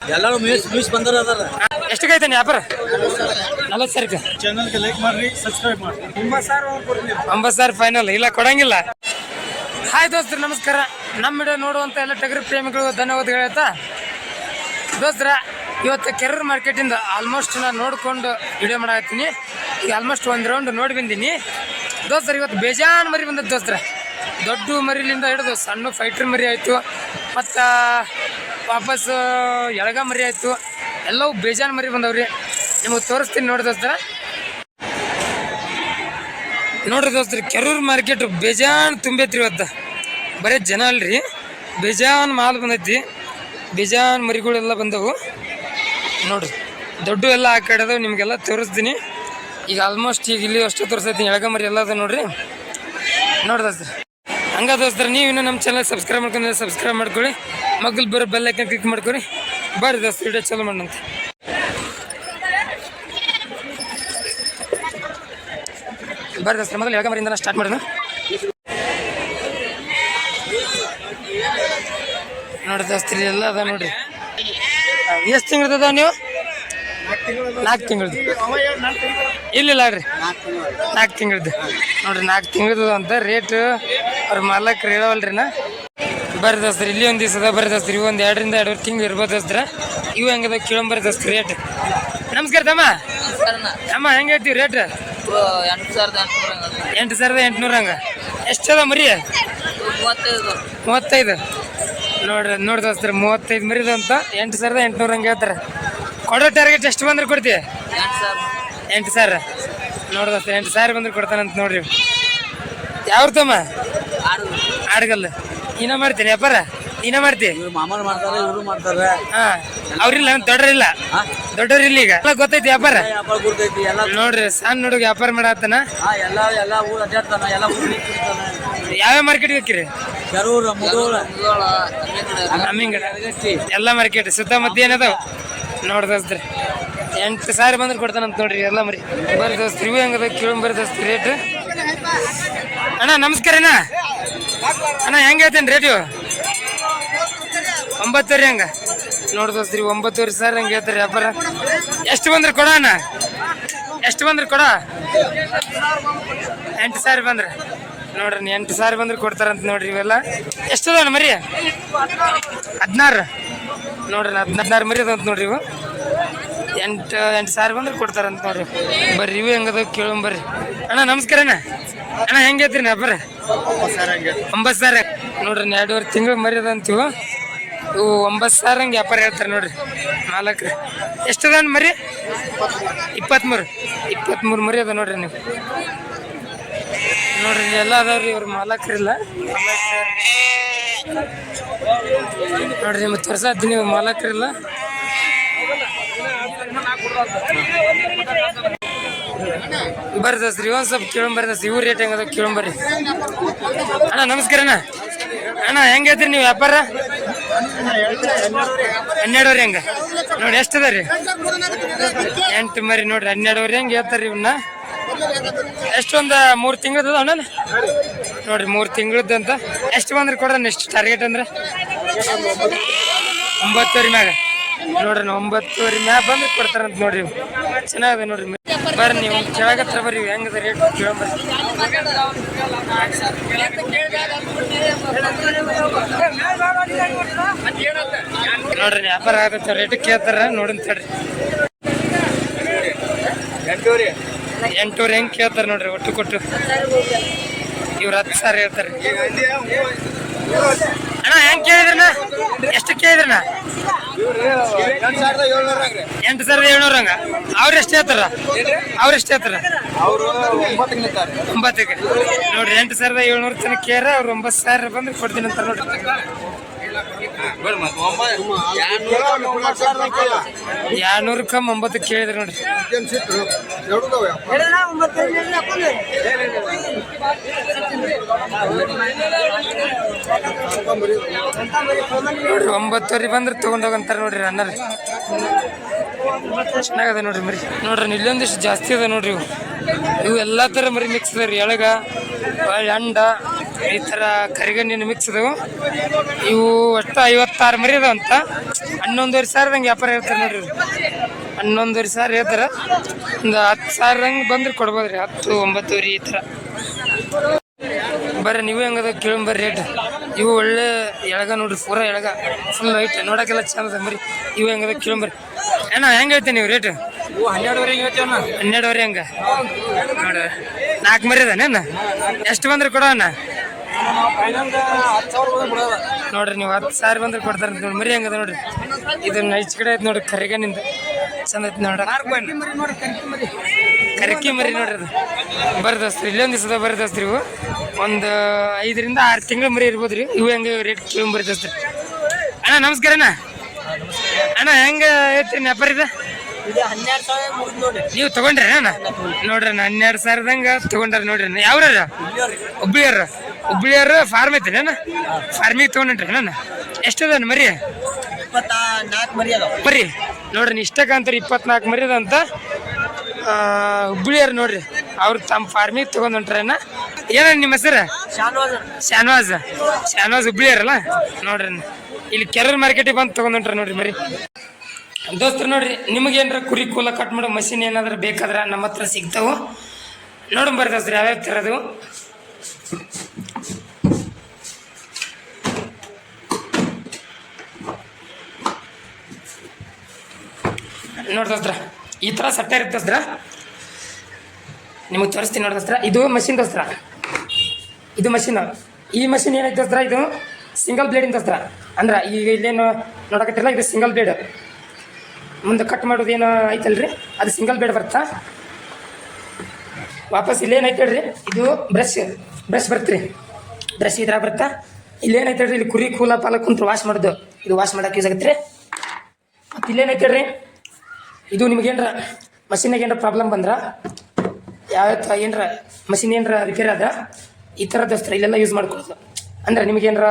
ಎಲ್ಲರೂ muse muse ಬಂದರ ಅದಾರ. ಎಷ್ಟು ಕೈತಾನೆ ವ್ಯಾಪಾರ? ನಲವತ್ತು ಸಾವಿರಕ್ಕೆ. ಚಾನಲ್ಗೆ ಲೈಕ್ ಮಾಡ್ರಿ ಸಬ್ಸ್ಕ್ರೈಬ್ ಮಾಡ್ರಿ. ತುಂಬಾ ಸಾರ್ ಒಂಬತ್ತು ಸಾವಿರ ಫೈನಲ್ ಇಲ್ಲ ಕೊಡಂಗಿಲ್ಲ. ಹಾಯ್ ದೋಸ್ತರು ನಮಸ್ಕಾರ. ನಮ್ಮ ವಿಡಿಯೋ ನೋಡುವಂಥ ಎಲ್ಲ ಟಗರಿ ಪ್ರೇಮಿಗಳು ಧನ್ಯವಾದಗಳು ಹೇಳ್ತಾ. ದೋಸ್ತರ ಇವತ್ತು ಕೆರೂರು ಮಾರ್ಕೆಟಿಂದ ಆಲ್ಮೋಸ್ಟ್ ನಾನು ನೋಡ್ಕೊಂಡು ವಿಡಿಯೋ ಮಾಡಾಕತ್ತೀನಿ. ಈಗ ಆಲ್ಮೋಸ್ಟ್ ಒಂದು ರೌಂಡ್ ನೋಡಿ ಬಂದೀನಿ. ದೋಸ್ತರ ಇವತ್ತು ಬೇಜಾನ್ ಮರಿ ಬಂದದ್ದು ದೋಸ್ತರ. ದೊಡ್ಡ ಮರಿಲಿಂದ ಹಿಡಿದು ಸಣ್ಣ ಫೈಟ್ರ್ ಮರಿ ಆಯಿತು. ಮತ್ತು ವಾಪಸ್ ಎಳಗ ಮರಿ ಆಯಿತು. ಎಲ್ಲವೂ ಬೇಜಾನ್ ಮರಿ ಬಂದವ್ರಿ. ನಿಮಗೆ ತೋರಿಸ್ತೀನಿ ನೋಡಿ ದೋಸ್ತರ. ನೋಡ್ರಿ ದೋಸ್ತ್ರಿ, ಕೆರೂರು ಮಾರ್ಕೆಟ್ ಬೇಜಾನ್ ತುಂಬೈತ್ರಿ ಇವತ್ತು. ಬರೀ ಜನ ಅಲ್ರಿ. ಬೇಜಾನ್ ಮಾಲ್ ಬಂದೈತಿ. ಬೇಜಾನ್ ಮರಿಗಳೆಲ್ಲ ಬಂದವು. ನೋಡ್ರಿ, ದೊಡ್ಡ ಎಲ್ಲ ಆ ಕಡೆ ಅದಾವೆ, ನಿಮಗೆಲ್ಲ ತೋರಿಸ್ತೀನಿ. ಈಗ ಆಲ್ಮೋಸ್ಟ್ ಈಗ ಇಲ್ಲಿ ಅಷ್ಟು ತೋರಿಸ್ತೈತಿ ಎಳಗ ಮರಿ ಎಲ್ಲ ಅದ ನೋಡ್ರಿ. ನೋಡಿ ದೋಸ್ತ್ರಿ. ಹಂಗ ದೋಸ್ತರ, ನೀವು ಇನ್ನೂ ನಮ್ಮ ಚಾನಲ್ ಸಬ್ಸ್ಕ್ರೈಬ್ ಮಾಡ್ಕೊಂಡ್ರೆ ಸಬ್ಸ್ಕ್ರೈಬ್ ಮಾಡ್ಕೊಳ್ಳಿ. ಮಗ್ಲು ಬರೋ ಬೆಲ್ ಐಕನ್ ಕ್ಲಿಕ್ ಮಾಡ್ಕೊಳ್ಳಿ. ಬರ್ರಿ ದೋಸ್ತ ವಿಡಿಯೋ ಚಲೋ ಮಾಡಂತೆ ಬರ್ರಿ ದೋಸ್ತ ಮೊದಲು ಯಾವಾಗ ಮರಿಂದ ಸ್ಟಾರ್ಟ್ ಮಾಡೋಣ. ನೋಡಿ ದೋಸ್ತರಿ ಎಲ್ಲ ಅದ ನೋಡ್ರಿ. ಎಷ್ಟು ತಿಂಗಳದ ನೀವು? ನಾಲ್ಕು ತಿಂಗಳದ್ದು ಇಲ್ಲ ಇಲ್ಲ ರೀ ನಾಲ್ಕು ತಿಂಗಳದ್ದು ನೋಡ್ರಿ ನಾಲ್ಕು ತಿಂಗಳದ್ದು ಅಂತ ರೇಟ್ ಅವ್ರ ಮಾಲಕ್ರು ಹೇಳವಲ್ರಿ ನಾ. ದೋಸ್ತ್ರಿ ಇಲ್ಲಿ ಒಂದು ದಿವಸ ಅದ ಬರ್ರಿ ದೋಸ್ತ್ರಿ ಒಂದು ಎರಡರಿಂದ ಎರಡು ತಿಂಗಳು ಇರ್ಬೋದು ದೋಸ್ತ್ರ ಇವು ಹೆಂಗದ ಕೇಳಂಬರ್ರಿ ದೋಸ್ತ್ರಿ ರೇಟ್ ನಮಸ್ಕಾರ ತಮ್ಮ. ತಮ್ಮ, ಹೆಂಗೆ ಹೇಳ್ತೀವಿ ರೇಟ್ ಎಂಟು ಸಾವಿರದ ಎಂಟು ಸಾವಿರದ ಎಂಟುನೂರ ಹಂಗೆ. ಎಷ್ಟದ ಮರಿ? ಮೂವತ್ತೈದು. ನೋಡ್ರಿ ನೋಡಿ ದೋಸ್ತ್ರಿ ಮೂವತ್ತೈದು ಮರಿದು ಅಂತ. ಎಂಟು ಸಾವಿರದ ಎಂಟುನೂರ ಹಂಗೆ ಹೇಳ್ತಾರೆ. ಕೊಡೋ ಟಾರ್ಗೆಟ್ ಎಷ್ಟು ಬಂದ್ರೆ ಕೊಡ್ತೀವಿ ಎಂಟು ಸಾವಿರ. ನೋಡಿ ದೋಸ್ತ ಎಂಟು ಸಾವಿರ ಬಂದ್ರೆ ಕೊಡ್ತಾನಂತ ನೋಡ್ರಿ ಯಾವ್ರ ತಮ್ಮ? ಆಡ್ಗಲ್ಲು. ಇನ್ನ ಮಾಡ್ತೀನಿ ವ್ಯಾಪಾರ ಇನ್ನ ಮಾಡ್ತಿ? ಇವ್ರು ಮಾಮೂಲು ಮಾಡ್ತಾರೆ ಇವರು ಮಾಡ್ತಾರೆ. ಹಾ ಅವ್ರಿಲ್ಲ ದೊಡ್ಡರಿಲ್ಲ ದೊಡ್ಡವ್ರಿಲ್ಲ? ಈಗ. ಎಲ್ಲ ಗೊತ್ತೈತಿ ವ್ಯಾಪಾರ ವ್ಯಾಪಾರ ಗುರ್ತೈತಿ ಎಲ್ಲ ನೋಡ್ರಿ ಸಣ್ಣ ಹುಡುಗ ವ್ಯಾಪಾರ ಮಾಡತ್ತಾನ ಹಾ ಎಲ್ಲ ಎಲ್ಲ ಊರ್ ಅಡ್ಡಾಡ್ತಾನ ಎಲ್ಲ ಊರ್ ಯಾವ್ಯಾವ ಮಾರ್ಕೆಟ್ ಹಾಕಿರಿ ಕೆರೂರು ಅಮ್ಮಿಗಡ. ಎಲ್ಲ ಮಾರ್ಕೆಟ್ ಸುತ್ತಮುತ್ತ ಏನದಾವ? ನೋಡಿ ದೋಸ್ತ್ರಿ. ಎಂಟು ಸಾವಿರ ಬಂದ್ರೆ ಕೊಡ್ತಾನಂತ ನೋಡ್ರಿ ಎಲ್ಲ ಮರಿ. ಬರ್ರಿ ದೋಸ್ತ್ರಿ ಇವು ಹೆಂಗದ ಕೇಳಿ ಬರ್ರಿ ದೋಸ್ತ್ರಿ ರೇಟ್ ಅಣ್ಣ, ನಮಸ್ಕಾರ ಅಣ್ಣ. ಅಣ್ಣ, ಹೆಂಗೆ ಹೇಳ್ತೇನೆ ರೇಟ್ ಇವು ಒಂಬತ್ತುವರೆ ಹಂಗ. ನೋಡಿ ದೋಸ್ತ್ರಿ, ಒಂಬತ್ತುವರೆ ಸರ್ ಹಂಗೆ ಹೇಳ್ತಾರೆ, ವ್ಯಾಪಾರ. ಎಷ್ಟು ಬಂದ್ರೆ ಕೊಡ ಅಣ್ಣ? ಎಷ್ಟು ಬಂದ್ರೆ ಕೊಡ? ಎಂಟು ಸಾವಿರ ಬಂದ್ರೆ. ನೋಡ್ರಿ ಎಂಟು ಸಾರಿ ಬಂದ್ರೆ ಕೊಡ್ತಾರಂತ ನೋಡ್ರಿ ಇವೆಲ್ಲ. ಎಷ್ಟು ಅದಾವ ಮರಿ? ಹದಿನಾರು. ನೋಡ್ರಿ, ಹದಿನಾರು ಮರಿ ಅದಂತ ನೋಡ್ರಿ ಇವು. ಎಂಟು ಎಂಟು ಸಾವಿರ ಬಂದ್ರೆ ಕೊಡ್ತಾರಂತ ನೋಡ್ರಿ. ಬರ್ರಿ, ಇವು ಹೆಂಗದ ಕೇಳೋಣ ಬರ್ರಿ. ಅಣ್ಣ, ನಮಸ್ಕಾರ ಅಣ್ಣ. ಹೆಂಗೆ ಐತ್ರಿ ವ್ಯಾಪಾರ ಒಂಬತ್ತು ಸಾವಿರ. ನೋಡ್ರಿ ಎರಡೂವರೆ ತಿಂಗಳು ಮರಿ ಅಂತೀವಿ ಇವು ಒಂಬತ್ತು ಸಾವಿರ ಹಂಗೆ ವ್ಯಾಪಾರ ಹೇಳ್ತಾರೆ ನೋಡ್ರಿ. ನಾಲ್ಕು. ಎಷ್ಟು ಅದ ಮರಿ? ಇಪ್ಪತ್ತ್ಮೂರು ಇಪ್ಪತ್ತ್ಮೂರು ಮರಿ ಅದ ನೋಡ್ರಿ ನೀವು. ನೋಡ್ರಿ ಎಲ್ಲ ಅದಾವ್ರಿ ಇವ್ರ ಮಾಲಕ್ರಿಲ್ಲ. ನೋಡ್ರಿ, ನಿಮ್ಗೆ ತೋರ್ಸಾತೀನಿ ಇವ್ರು ಮಾಲಕ್ರಿಲ್ಲ. ಬರ್ರಿ ದೋಸ್ತ್ರಿ ಒಂದು ಸ್ವಲ್ಪ ಕೇಳಂಬರ್ರಿ ದಸ್ ಇವ್ರ ರೇಟ್ ಹೆಂಗದ ಕೇಳಂಬರ್ರಿ ಅಣ್ಣ, ನಮಸ್ಕಾರ ಅಣ್ಣ. ಅಣ್ಣ, ಹೆಂಗೆ ನೀವು ವ್ಯಾಪಾರ? ಹನ್ನೆರಡುವರೆ ಹೆಂಗ? ನೋಡಿ, ಎಷ್ಟು ಅದ ರೀ ಎಂಟು ಮರಿ ನೋಡ್ರಿ, ಹನ್ನೆರಡುವರೆ ಹೆಂಗೆ ಹೇಳ್ತಾರೆ ಇವನ್ನ ಎಷ್ಟೊಂದು, ಮೂರು ತಿಂಗಳದ ಅಣ್ಣ ನೋಡ್ರಿ, ಮೂರು ತಿಂಗಳದ ಅಂತ. ಎಷ್ಟು ಬಂದ್ರೆ ಕೊಡ್ರಿ ಎಷ್ಟು ಟಾರ್ಗೆಟ್ ಅಂದ್ರೆ? ಒಂಬತ್ತುವರೆ ಮ್ಯಾಗ. ನೋಡ್ರಿ ಒಂಬತ್ತುವರೆ ಮ್ಯಾಗ ಬಂದ್ರೆ ಕೊಡ್ತಾರಂತ ನೋಡ್ರಿ ಚೆನ್ನಾಗಿದೆ ನೋಡ್ರಿ ಬರ್ರಿ ನೀವು ಕೆಳಗತ್ರ ಬರ್ರಿ ಹೆಂಗ ರೇಟ್ ಕೇಳಂಬರ್ರಿ ನೋಡ್ರಿ, ವ್ಯಾಪಾರ ಆಗತ್ತ ರೇಟ್ ಕೇಳ್ತಾರ, ನೋಡಿನ್ ತಡ್ರಿ. ಎಂಟೂರು ಹೆಂಗ್ ಕೇಳ್ತಾರ ನೋಡ್ರಿ, ಒಟ್ಟು ಕೊಟ್ಟು. ಇವ್ರ ಹತ್ತು ಸಾವಿರ ಹೇಳ್ತಾರೆ. ಅಣ್ಣ, ಹೆಂಗ್ ಕೇಳಿದ್ರಣ್ಣ? ಎಷ್ಟು ಕೇಳಿದ್ರಣ್ಣ? ಎಂಟು ಸಾವಿರದ ಏಳ್ನೂರ ಹಂಗ. ಅವ್ರೆಷ್ಟೇ ಎಷ್ಟು ಹೇಳ್ತಾರ? ಅವ್ರ ಎಷ್ಟು ಹೇಳ್ತಾರ? ಅವರು ಒಂಬತ್ತು ನಿಂತಾರೆ ಒಂಬತ್ತಕ್ಕೆ ನೋಡ್ರಿ, ಎಂಟು ಸಾವಿರದ ಏಳ್ನೂರ ತನಕ ಕೇರ, ಅವ್ರು ಒಂಬತ್ತು ಸಾವಿರ ಬಂದ್ರೆ ಕೊಡ್ತೀನಿ ಅಂತ ನೋಡ್ರಿ. ಎರಡ್ನೂರು ಕಮ್ಮಿ ಒಂಬತ್ತು ಕೇಳಿದ್ರಿ ನೋಡ್ರಿ ನೋಡ್ರಿ ಒಂಬತ್ತುವರೆ ಬಂದ್ರೆ ತಗೊಂಡೋಗಂತಾರೆ ನೋಡ್ರಿ ಅಣ್ಣರಿ ಚೆನ್ನಾಗದ ನೋಡ್ರಿ ಮರಿ. ನೋಡ್ರಿ ಇಲ್ಲೊಂದಿಷ್ಟು ಜಾಸ್ತಿ ಅದ ನೋಡ್ರಿ ಇವು. ಇವು ಎಲ್ಲ ಥರ ಮರಿ ಮಿಕ್ಸ್ ಅದ ರೀ ಎಳಗ ಎಂಡ ಈ ಥರ ಕರಿಗಣ್ಣಿನ ಮಿಕ್ಸ್ ಅದಾವು ಇವು ಒಟ್ಟು ಐವತ್ತಾರು ಮರಿ ಅಂತ. ಹನ್ನೊಂದುವರೆ ಸಾವಿರದಂಗೆ ವ್ಯಾಪಾರ ಹೇಳ್ತಾರೆ ನೋಡ್ರಿ. ಹನ್ನೊಂದುವರೆ ಸಾವಿರ ಹೇಳ್ತಾರೆ. ಒಂದು ಹತ್ತು ಸಾವಿರದಂಗೆ ಬಂದ್ರೆ ಕೊಡ್ಬೋದು ರೀ ಹತ್ತು ಒಂಬತ್ತುವರೆ ಈ ಥರ. ಬರ್ರಿ ನೀವು ಹೆಂಗದ ಕೇಳಂಬರ್ರಿ ರೇಟ್ ಇವು ಒಳ್ಳೆ ಎಳಗ ನೋಡ್ರಿ ಪೂರ ಎಳಗ. ಫುಲ್ ಐಟ್ ನೋಡಕ್ಕೆಲ್ಲ ಚಂದ ಬರ್ರಿ ಮರಿ. ಇವು ಹೆಂಗದ ಕೇಳಂಬರ್ರಿ ಅಣ್ಣ ಹೆಂಗೆ ಹೇಳ್ತೀನಿ ನೀವು ರೇಟ್ ಹನ್ನೆರಡುವರೆ ಹಂಗ ನೋಡ ನಾಲ್ಕು ಮರಿ ಅದಾನೆ ಎಷ್ಟು ಬಂದ್ರೆ ಕೊಡೋಣ ಅಣ್ಣ? ಫೈನಲ್ ಬಂದ್ರೆ ಬಿಡೋದ ನೋಡ್ರಿ ನೀವು ಹತ್ತು ಸಾವಿರ ಬಂದ್ರೆ ಕೊಡ್ತಾರೆ ನೋಡಿ ಮರಿ ಹಂಗದ ನೋಡ್ರಿ. ಇದು ನೈಚ್ ಕಡೆ ಐತೆ ನೋಡ್ರಿ ಕರಿಗನಿಂದ ಚಂದ ಐತಿ ನೋಡ್ರಿ. ಕರಿಕಿ ಮರಿ ನೋಡ್ರಿ ಅದು. ಬರ್ದಸ್ತ್ರಿ ಇಲ್ಲೊಂದು ದಿವಸದ ಬರ್ದಸ್ತ್ರಿ ಇವು. ಒಂದು ಐದರಿಂದ ಆರು ತಿಂಗಳ ಮರಿ ಇರ್ಬೋದು ರೀ ಇವು ಹೆಂಗೆ ರೇಟ್ ಕೇಳಿ ಬರ್ದಸ್ತ್ರಿ ಅಣ್ಣ ನಮಸ್ಕಾರ ಅಣ್ಣ. ಅಣ್ಣ ಹೆಂಗೆ ಐತಿ ವ್ಯಾಪಾರ ಇದೆ? ನೀವು ತಗೊಂಡ್ರಿ ಅಣ್ಣ? ನೋಡ್ರಿ ಅಣ್ಣ ಹನ್ನೆರಡು ಸಾವಿರದಂಗ ತಗೊಂಡ್ರಿ ನೋಡ್ರಿ ಅಣ್ಣ. ಯಾವ್ರ ಹುಬ್ಳಿಯವ್ರ. ಹುಬ್ಳಿಯವ್ರ ಫಾರ್ಮ್ ಐತಿ ನಾನು? ಫಾರ್ಮಿಗೆ ತಗೊಂಡ್ರಿ ನಾನು. ಎಷ್ಟದ ಮರಿ? ಮರಿ ನೋಡ್ರಿ ಇಷ್ಟಕ್ಕೆ ಅಂತಾರೆ ಇಪ್ಪತ್ನಾಲ್ಕು ಮರಿ ಅದಂತ ಹುಬ್ಳಿಯವ್ರು ನೋಡ್ರಿ ಅವ್ರು ತಮ್ಮ ಫಾರ್ಮಿಗೆ ತೊಗೊಂಡ್ರಿ ಅಣ್ಣ. ಏನ ನಿಮ್ಮ ಹೆಸರು? ಶಾನ್ವಾಜ್. ಶಾನ್ವಾಜ್. ಹುಬ್ಳಿಯವ್ರಲ್ಲ? ನೋಡ್ರಿ. ಇಲ್ಲಿ ಕೆರರ್ ಮಾರ್ಕೆಟಿಗೆ ಬಂದು ತೊಗೊಂಡ್ರಿ ನೋಡ್ರಿ ಮರಿ. ದೋಸ್ತರು ನೋಡ್ರಿ ನಿಮಗೇನ್ರ ಕುರಿ ಕೂಲ ಕಟ್ ಮಾಡೋ ಮಷಿನ್ ಏನಾದ್ರೂ ಬೇಕಾದ್ರೆ ನಮ್ಮ ಹತ್ರ ಸಿಗ್ತಾವೆ. ನೋಡಂಬರ್ರಿ ದೋಸ್ತ್ರಿ ಯಾವ್ಯಾವ ಥರದು ನೋಡಿ ದೋಸ್ತ್ರ, ಈ ಥರ ಸಟ್ಟ ಇರುತ್ತೆ ದೋಸ್ತ್ರ? ನಿಮಗೆ ತೋರಿಸ್ತೀನಿ ನೋಡಿ ದೋಸ್ತ್ರ, ಇದು ಮಷಿನ್ ದಸ್ತ್ರ? ಇದು ಮಷಿನ್ ಈ ಮಷಿನ್ ಏನೈತೆ ದಸ್ತ್ರ, ಇದು ಸಿಂಗಲ್ ಬ್ಲೇಡಿನ ದೋಸ್ತ್ರ? ಅಂದ್ರೆ, ಈಗ ಇಲ್ಲೇನು ನೋಡಕತ್ತಿರಲ್ಲ, ಇದು ಸಿಂಗಲ್ ಬ್ಲೇಡ್ ಮುಂದೆ ಕಟ್ ಮಾಡೋದು ಏನೋ ಐತಲ್ರಿ? ಅದು ಸಿಂಗಲ್ ಬ್ಲೇಡ್ ಬರ್ತಾ ವಾಪಸ್ ಇಲ್ಲೇನೈತೆ ಹೇಳ್ರಿ? ಇದು ಬ್ರಷ್ ಬ್ರಷ್ ಬರ್ತೀರಿ. ಬ್ರಷ್ ಇದ್ರಾಗ ಬರ್ತಾ. ಇಲ್ಲೇನೈತೆ ಹೇಳ್ರಿ, ಇಲ್ಲಿ ಕುರಿ ಕೂಲ ಪಾಲ ಕುಂತು ವಾಶ್ ಮಾಡೋದು. ಇದು ವಾಶ್ ಮಾಡೋಕೆ ಯೂಸ್ ಆಗುತ್ತೆ ರೀ ಮತ್ತು ಇಲ್ಲೇನೈತೆ ಹೇಳ್ರಿ, ಇದು ನಿಮ್ಗೇನ್ರ ಮಷಿನಾಗ ಏನರ ಪ್ರಾಬ್ಲಮ್ ಬಂದ್ರೆ? ಯಾವ ಏನರ ಮಷಿನ್ ಏನರ ರಿಪೇರ್ ಆದ್ರೆ, ಈ ಥರ ದೋಸ್ತರ ಇಲ್ಲೆಲ್ಲ ಯೂಸ್ ಮಾಡ್ಕೊಳ್ಳೋದು ಅಂದ್ರೆ ನಿಮಗೇನರ